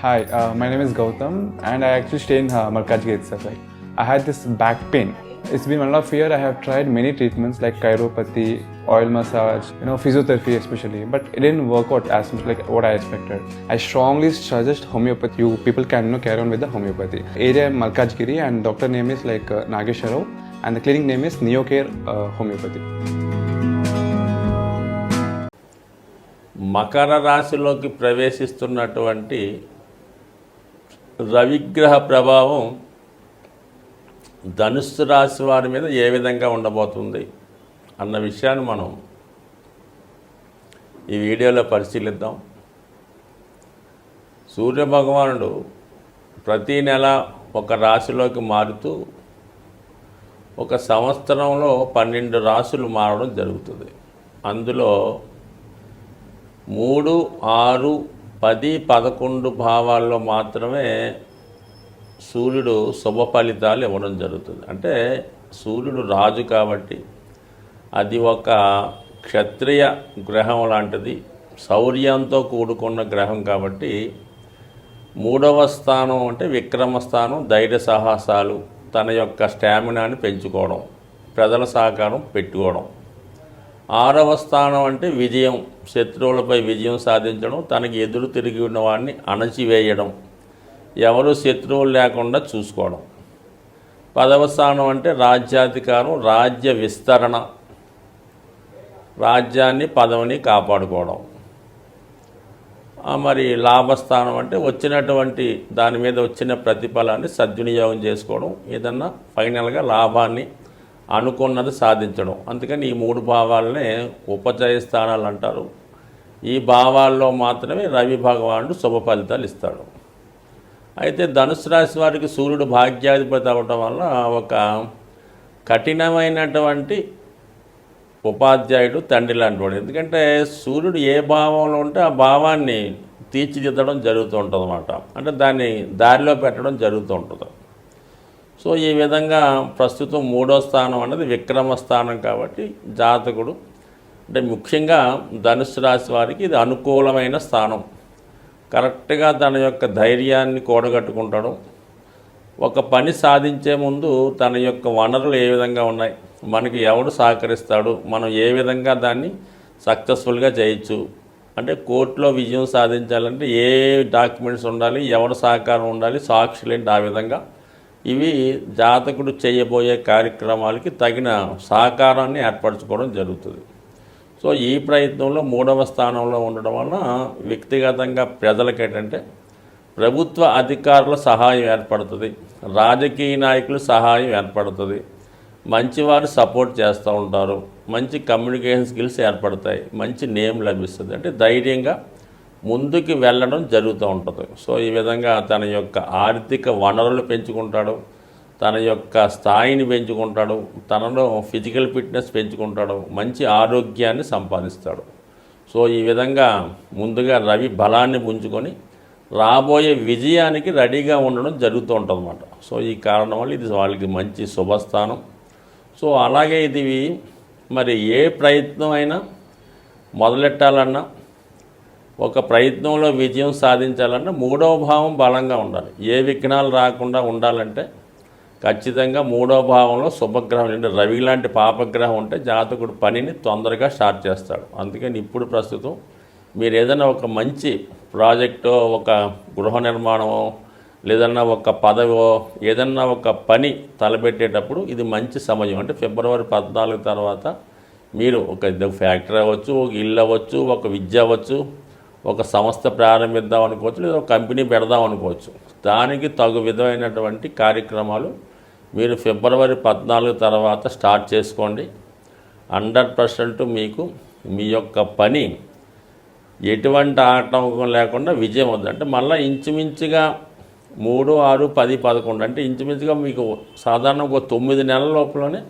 Hi, uh, my name is Gautam, and I actually stay in uh, Markajgi itself. Like, I had this back pain. It's been one of year. I have tried many treatments like chiropathy, oil massage, you know, physiotherapy especially, but it didn't work out as much like what I expected. I strongly suggest homeopathy. You people can you know, carry on with the homeopathy. Area Malkajgiri, and doctor name is like uh, Nagesharov, and the clinic name is Neocare uh, Homeopathy. Makar రాశిలోకి ప్రవేశిస్తున్నటువంటి రవిగ్రహ ప్రభావం ధనుస్సు రాశి వారి మీద ఏ విధంగా ఉండబోతుంది అన్న విషయాన్ని మనం ఈ వీడియోలో పరిశీలిద్దాం. సూర్య భగవానుడు ప్రతి నెల ఒక రాశిలోకి మారుతూ ఒక సంవత్సరంలో పన్నెండు రాశులు మారడం జరుగుతుంది. అందులో మూడు ఆరు పది పదకొండు భావాల్లో మాత్రమే సూర్యుడు శుభ ఫలితాలు ఇవ్వడం జరుగుతుంది. అంటే సూర్యుడు రాజు కాబట్టి అది ఒక క్షత్రియ గ్రహం లాంటిది. శౌర్యంతో కూడుకున్న గ్రహం కాబట్టి మూడవ స్థానం అంటే విక్రమ స్థానం ధైర్య సాహసాలు తన యొక్క స్టామినాని పెంచుకోవడం ప్రజల సహకారం పెట్టుకోవడం. ఆరవ స్థానం అంటే విజయం. శత్రువులపై విజయం సాధించడం తనకి ఎదురు తిరిగి ఉన్న వాడిని అణచివేయడం ఎవరు శత్రువులు లేకుండా చూసుకోవడం. పదవ స్థానం అంటే రాజ్యాధికారం రాజ్య విస్తరణ రాజ్యాన్ని పదవిని కాపాడుకోవడం. మరి లాభస్థానం అంటే వచ్చినటువంటి దాని మీద వచ్చిన ప్రతిఫలాన్ని సద్వినియోగం చేసుకోవడం ఏదన్నా ఫైనల్గా లాభాన్ని అనుకున్నది సాధించడం. అందుకని ఈ మూడు భావాలనే ఉపచయ స్థానాలు అంటారు ఈ భావాల్లో మాత్రమే రవి భగవానుడు శుభ ఫలితాలు ఇస్తాడు. అయితే ధనుసు రాశి వారికి సూర్యుడు భాగ్యాధిపతి అవ్వటం వల్ల ఒక కఠినమైనటువంటి ఉపాధ్యాయుడు తండ్రి లాంటి వాడు. ఎందుకంటే సూర్యుడు ఏ భావంలో ఉంటే ఆ భావాన్ని తీర్చిదిద్దడం జరుగుతూ ఉంటుంది అన్నమాట అంటే దాన్ని దారిలో పెట్టడం జరుగుతూ ఉంటుంది. సో ఈ విధంగా ప్రస్తుతం మూడో స్థానం అనేది విక్రమ స్థానం కాబట్టి జాతకుడు అంటే ముఖ్యంగా ధనుసు రాశి వారికి ఇది అనుకూలమైన స్థానం. కరెక్ట్గా తన యొక్క ధైర్యాన్ని కూడగట్టుకుంటాడు. ఒక పని సాధించే ముందు తన యొక్క వనరులు ఏ విధంగా ఉన్నాయి? మనకి ఎవడు సహకరిస్తాడు? మనం ఏ విధంగా దాన్ని సక్సెస్ఫుల్గా చేయొచ్చు? అంటే కోర్టులో విజయం సాధించాలంటే ఏ డాక్యుమెంట్స్ ఉండాలి? ఎవరి సహకారం ఉండాలి? సాక్షులు ఏంటి ఆ విధంగా? ఇవి జాతకుడు చేయబోయే కార్యక్రమాలకి తగిన సహకారాన్ని ఏర్పరచుకోవడం జరుగుతుంది. సో ఈ ప్రయత్నంలో మూడవ స్థానంలో ఉండడం వలన వ్యక్తిగతంగా ప్రజలకు ఏంటంటే ప్రభుత్వ అధికారుల సహాయం ఏర్పడుతుంది రాజకీయ నాయకుల సహాయం ఏర్పడుతుంది మంచివారు సపోర్ట్ చేస్తూ ఉంటారు మంచి కమ్యూనికేషన్ స్కిల్స్ ఏర్పడతాయి మంచి నేమ్ లభిస్తుంది. అంటే ధైర్యంగా ముందుకు వెళ్ళడం జరుగుతూ ఉంటుంది. సో ఈ విధంగా తన యొక్క ఆర్థిక వనరులు పెంచుకుంటాడు తన యొక్క స్థాయిని పెంచుకుంటాడు తనలో ఫిజికల్ ఫిట్నెస్ పెంచుకుంటాడు మంచి ఆరోగ్యాన్ని సంపాదిస్తాడు. సో ఈ విధంగా ముందుగా రవి బలాన్ని పుంజుకొని రాబోయే విజయానికి రెడీగా ఉండడం జరుగుతూ ఉంటుందన్నమాట. సో ఈ కారణం వల్ల ఇది వాళ్ళకి మంచి శుభస్థానం. సో అలాగే ఇది మరి ఏ ప్రయత్నం అయినా మొదలెట్టాలన్నా ఒక ప్రయత్నంలో విజయం సాధించాలంటే మూడవ భావం బలంగా ఉండాలి. ఏ విఘ్నాలు రాకుండా ఉండాలంటే ఖచ్చితంగా మూడవ భావంలో శుభగ్రహం అంటే రవి లాంటి పాపగ్రహం ఉంటే జాతకుడు పనిని తొందరగా స్టార్ట్ చేస్తాడు. అందుకని ఇప్పుడు ప్రస్తుతం మీరు ఏదైనా ఒక మంచి ప్రాజెక్టో ఒక గృహ నిర్మాణమో లేదన్నా ఒక పదవో ఏదన్నా ఒక పని తలపెట్టేటప్పుడు ఇది మంచి సమయం. అంటే ఫిబ్రవరి పద్నాలుగు తర్వాత మీరు ఒక ఫ్యాక్టరీ అవ్వచ్చు ఒక ఇల్లు అవ్వచ్చు ఒక విద్య అవ్వచ్చు ఒక సంస్థ ప్రారంభిద్దాం అనుకోవచ్చు లేదా ఒక కంపెనీ పెడదాం అనుకోవచ్చు. దానికి తగు విధమైనటువంటి కార్యక్రమాలు మీరు ఫిబ్రవరి పద్నాలుగు తర్వాత స్టార్ట్ చేసుకోండి. హండ్రెడ్ పర్సెంట్ మీకు మీ యొక్క పని ఎటువంటి ఆటంకం లేకుండా విజయం అవుతుంది అంటే మళ్ళీ ఇంచుమించుగా మూడు ఆరు పది పదకొండు అంటే ఇంచుమించుగా మీకు సాధారణంగా ఒక తొమ్మిది నెలల లోపలనే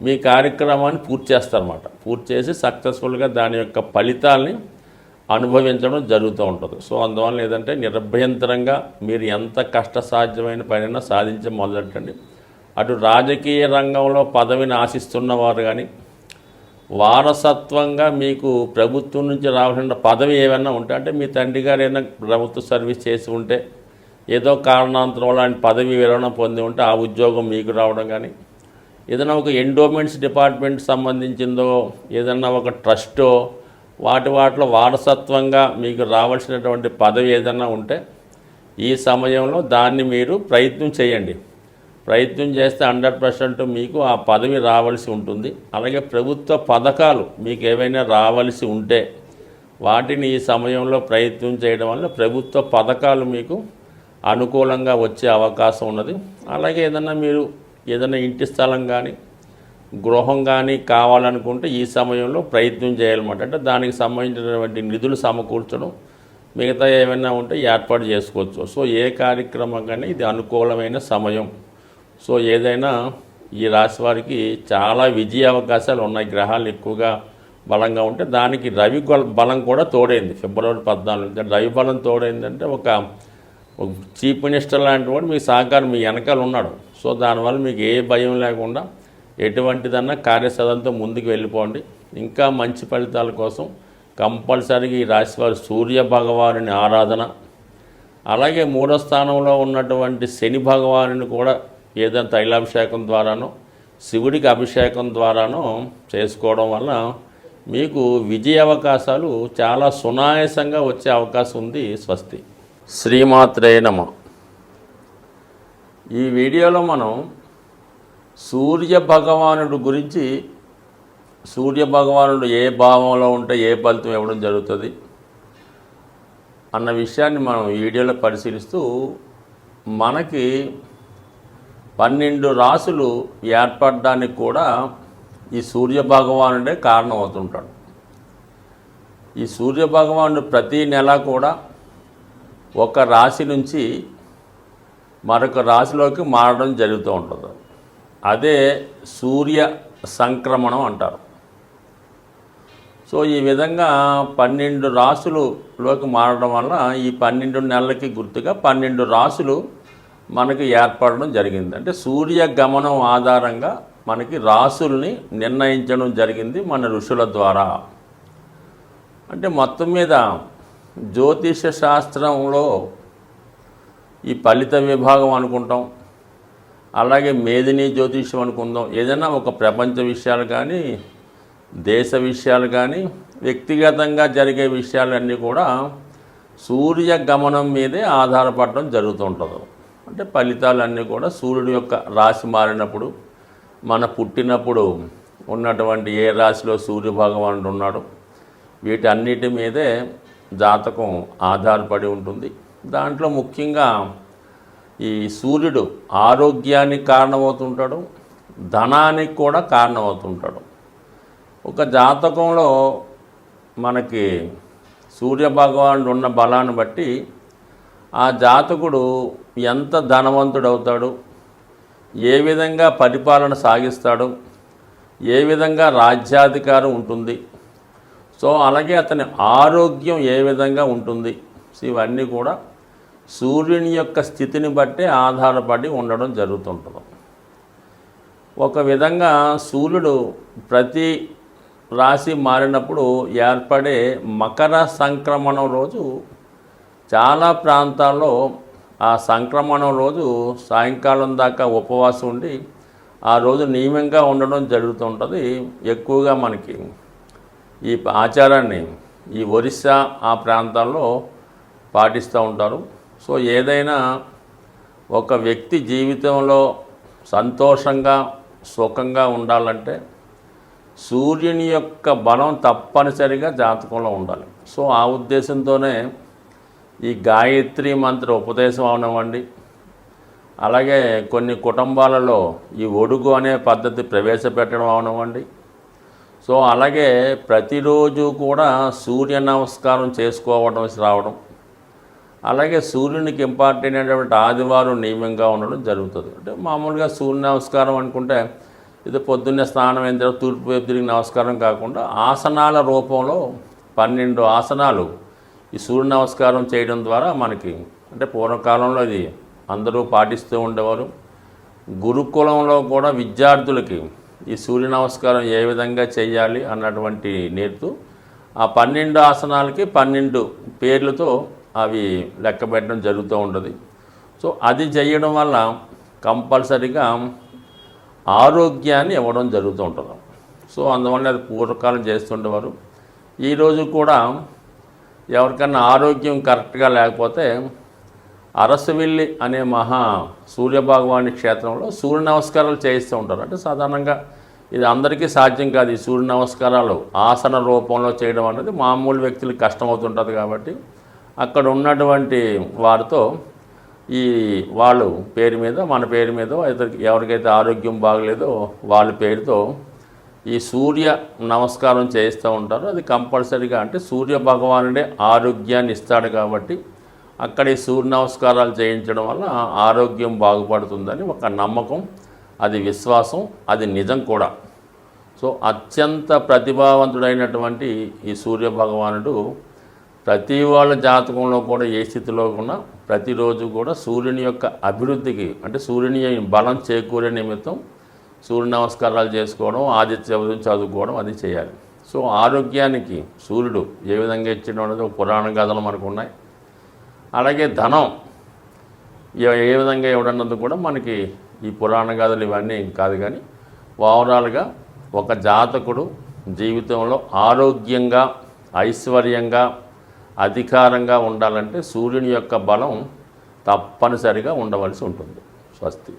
మీ కార్యక్రమాన్ని పూర్తి చేస్తారన్నమాట. పూర్తి చేసి సక్సెస్ఫుల్గా దాని యొక్క ఫలితాల్ని అనుభవించడం జరుగుతూ ఉంటుంది. సో అందువల్ల ఏదంటే నిరభ్యంతరంగా మీరు ఎంత కష్టసాధ్యమైన పనైనా సాధించి మొదలెట్టండి. అటు రాజకీయ రంగంలో పదవిని ఆశిస్తున్నవారు కానీ వారసత్వంగా మీకు ప్రభుత్వం నుంచి రావాల్సిన పదవి ఏమైనా ఉంటే అంటే మీ తండ్రి గారు ఏదైనా ప్రభుత్వ సర్వీస్ చేసి ఉంటే ఏదో కారణాంతరం వల్ల ఆయన పదవి విరమణ పొంది ఉంటే ఆ ఉద్యోగం మీకు రావడం కానీ ఏదైనా ఒక ఎండోమెంట్స్ డిపార్ట్మెంట్ సంబంధించిందో ఏదైనా ఒక ట్రస్టో వాటి వాటిలో వారసత్వంగా మీకు రావాల్సినటువంటి పదవి ఏదైనా ఉంటే ఈ సమయంలో దాన్ని మీరు ప్రయత్నం చేయండి. ప్రయత్నం చేస్తే హండ్రెడ్ పర్సెంట్ మీకు ఆ పదవి రావాల్సి ఉంటుంది. అలాగే ప్రభుత్వ పథకాలు మీకు ఏవైనా రావాల్సి ఉంటే వాటిని ఈ సమయంలో ప్రయత్నం చేయడం వల్ల ప్రభుత్వ పథకాలు మీకు అనుకూలంగా వచ్చే అవకాశం ఉన్నది. అలాగే ఏదన్నా మీరు ఏదైనా ఇంటి స్థలం కానీ గృహం కానీ కావాలనుకుంటే ఈ సమయంలో ప్రయత్నం చేయాలన్నమాట. అంటే దానికి సంబంధించినటువంటి నిధులు సమకూర్చడం మిగతా ఏమైనా ఉంటే ఏర్పాటు చేసుకోవచ్చు. సో ఏ కార్యక్రమం కానీ ఇది అనుకూలమైన సమయం. సో ఏదైనా ఈ రాశి వారికి చాలా విజయ అవకాశాలు ఉన్నాయి. గ్రహాలు ఎక్కువగా బలంగా ఉంటే దానికి రవి బలం కూడా తోడైంది. ఫిబ్రవరి పద్నాలుగు రవి బలం తోడైందంటే ఒక ఒక చీఫ్ మినిస్టర్ లాంటి వాడు మీ సహకారం మీ వెనకాల ఉన్నాడు. సో దానివల్ల మీకు ఏ భయం లేకుండా ఎటువంటిదన్నా కార్యసాధనతో ముందుకు వెళ్ళిపోండి. ఇంకా మంచి ఫలితాల కోసం కంపల్సరీగా ఈ రాశివారు సూర్య భగవానుని ఆరాధన. అలాగే మూడో స్థానంలో ఉన్నటువంటి శని భగవానుని కూడా ఏదైనా తైలాభిషేకం ద్వారానో శివుడికి అభిషేకం ద్వారానో చేసుకోవడం వల్ల మీకు విజయ అవకాశాలు చాలా సునాయాసంగా వచ్చే అవకాశం ఉంది స్వస్తి. శ్రీమాత్రే నమ. ఈ వీడియోలో మనం సూర్య భగవానుడు గురించి సూర్య భగవానుడు ఏ భావంలో ఉంటే ఏ ఫలితం ఇవ్వడం జరుగుతుంది అన్న విషయాన్ని మనం వీడియోలో పరిశీలిస్తూ మనకి పన్నెండు రాసులు ఏర్పడడానికి కూడా ఈ సూర్య భగవానుడే కారణం అవుతుంటాడు ఈ సూర్య భగవానుడు ప్రతి నెల కూడా ఒక రాశి నుంచి మరొక రాశిలోకి మారడం జరుగుతూ ఉంటుంది. అదే సూర్య సంక్రమణం అంటారు. సో ఈ విధంగా పన్నెండు రాసులులోకి మారడం వల్ల ఈ పన్నెండు నెలలకి గుర్తుగా పన్నెండు రాసులు మనకి ఏర్పడడం జరిగింది. అంటే సూర్య గమనం ఆధారంగా మనకి రాసుల్ని నిర్ణయించడం జరిగింది మన ఋషుల ద్వారా. అంటే మొత్తం మీద జ్యోతిష శాస్త్రంలో ఈ ఫలిత విభాగం అనుకుంటాం. అలాగే మేదిని జ్యోతిష్యం అనుకుందాం. ఏదైనా ఒక ప్రపంచ విషయాలు కానీ దేశ విషయాలు కానీ వ్యక్తిగతంగా జరిగే విషయాలన్నీ కూడా సూర్య గమనం మీదే ఆధారపడడం జరుగుతుంటుంది. అంటే ఫలితాలన్నీ కూడా సూర్యుడి యొక్క రాశి మారినప్పుడు మన పుట్టినప్పుడు ఉన్నటువంటి ఏ రాశిలో సూర్య భగవానుడు ఉన్నాడు వీటన్నిటి మీదే జాతకం ఆధారపడి ఉంటుంది. దాంట్లో ముఖ్యంగా ఈ సూర్యుడు ఆరోగ్యానికి కారణమవుతుంటాడు ధనానికి కూడా కారణమవుతుంటాడు. ఒక జాతకంలో మనకి సూర్య భగవానుడు ఉన్న బలాన్ని బట్టి ఆ జాతకుడు ఎంత ధనవంతుడు అవుతాడు ఏ విధంగా పరిపాలన సాగిస్తాడు ఏ విధంగా రాజ్యాధికారం ఉంటుంది. సో అలాగే అతని ఆరోగ్యం ఏ విధంగా ఉంటుంది. ఇవన్నీ కూడా సూర్యుని యొక్క స్థితిని బట్టే ఆధారపడి ఉండడం జరుగుతుంటుంది. ఒక విధంగా సూర్యుడు ప్రతి రాశి మారినప్పుడు ఏర్పడే మకర సంక్రమణం రోజు చాలా ప్రాంతాల్లో ఆ సంక్రమణం రోజు సాయంకాలం దాకా ఉపవాసం ఉండి ఆ రోజు నియమంగా ఉండడం జరుగుతుంటుంది ఎక్కువగా మనకి. ఈ ఆచారాన్ని ఈ ఒరిస్సా ఆ ప్రాంతాల్లో పాటిస్తూ ఉంటారు. సో ఏదైనా ఒక వ్యక్తి జీవితంలో సంతోషంగా సుఖంగా ఉండాలంటే సూర్యుని యొక్క బలం తప్పనిసరిగా జాతకంలో ఉండాలి. సో ఆ ఉద్దేశంతోనే ఈ గాయత్రి మంత్ర ఉపదేశం అవనివ్వండి. అలాగే కొన్ని కుటుంబాలలో ఈ ఒడుగు అనే పద్ధతి ప్రవేశపెట్టడం అవనివ్వండి. సో అలాగే ప్రతిరోజు కూడా సూర్య నమస్కారం చేసుకోవడం రావడం. అలాగే సూర్యునికి ఇంపార్టెంట్ అయినటువంటి ఆదివారం నియమంగా ఉండడం జరుగుతుంది. అంటే మామూలుగా సూర్య నమస్కారం అనుకుంటే ఇది పొద్దున్నే స్నానం అయిన తర్వాత తూర్పు వైపు తిరిగి నమస్కారం కాకుండా ఆసనాల రూపంలో పన్నెండు ఆసనాలు ఈ సూర్య నమస్కారం చేయడం ద్వారా మనకి అంటే పూర్వకాలంలో ఇది అందరూ పాటిస్తూ ఉండేవారు. గురుకులంలో కూడా విద్యార్థులకి ఈ సూర్య నమస్కారం ఏ విధంగా చేయాలి అన్నటువంటి నేర్తూ ఆ పన్నెండు ఆసనాలకి పన్నెండు పేర్లతో అవి లెక్క పెట్టడం జరుగుతూ ఉంటుంది. సో అది చేయడం వల్ల కంపల్సరిగా ఆరోగ్యాన్ని ఇవ్వడం జరుగుతూ ఉంటుంది. సో అందువల్ల అది పూర్వకాలం చేస్తుండేవారు. ఈరోజు కూడా ఎవరికన్నా ఆరోగ్యం కరెక్ట్గా లేకపోతే అరసవిల్లి అనే మహా సూర్యభగవాని క్షేత్రంలో సూర్య నమస్కారాలు చేయిస్తూ ఉంటారు. అంటే సాధారణంగా ఇది అందరికీ సాధ్యం కాదు. ఈ సూర్య నమస్కారాలు ఆసన రూపంలో చేయడం అనేది మామూలు వ్యక్తులకు కష్టమవుతుంటుంది కాబట్టి అక్కడ ఉన్నటువంటి వారితో ఈ వాళ్ళు పేరు మీద మన పేరు మీద ఎవరికైతే ఆరోగ్యం బాగలేదో వాళ్ళ పేరుతో ఈ సూర్య నమస్కారం చేయిస్తూ ఉంటారు. అది కంపల్సరీగా అంటే సూర్య భగవానుడే ఆరోగ్యాన్ని ఇస్తాడు కాబట్టి అక్కడ ఈ సూర్య నమస్కారాలు చేయించడం వల్ల ఆరోగ్యం బాగుపడుతుందని ఒక నమ్మకం అది విశ్వాసం అది నిజం కూడా. సో అత్యంత ప్రతిభావంతుడైనటువంటి ఈ సూర్య భగవానుడు ప్రతి వాళ్ళ జాతకంలో కూడా ఏ స్థితిలో కూడా ప్రతిరోజు కూడా సూర్యుని యొక్క అభివృద్ధికి అంటే సూర్యుని బలం చేకూరే నిమిత్తం సూర్య నమస్కారాలు చేసుకోవడం ఆదిత్య చదువుకోవడం అది చేయాలి. సో ఆరోగ్యానికి సూర్యుడు ఏ విధంగా ఇచ్చడం అనేది ఒక పురాణ కథలు మనకు ఉన్నాయి. అలాగే ధనం ఏ- విధంగా ఇవ్వడన్నది కూడా మనకి ఈ పురాణ గాథలు ఇవన్నీ కాదు కానీ ఓవరాల్గా ఒక జాతకుడు జీవితంలో ఆరోగ్యంగా ఐశ్వర్యంగా అధికారంగా ఉండాలంటే సూర్యుని యొక్క బలం తప్పనిసరిగా ఉండవలసి ఉంటుంది. స్వస్తి.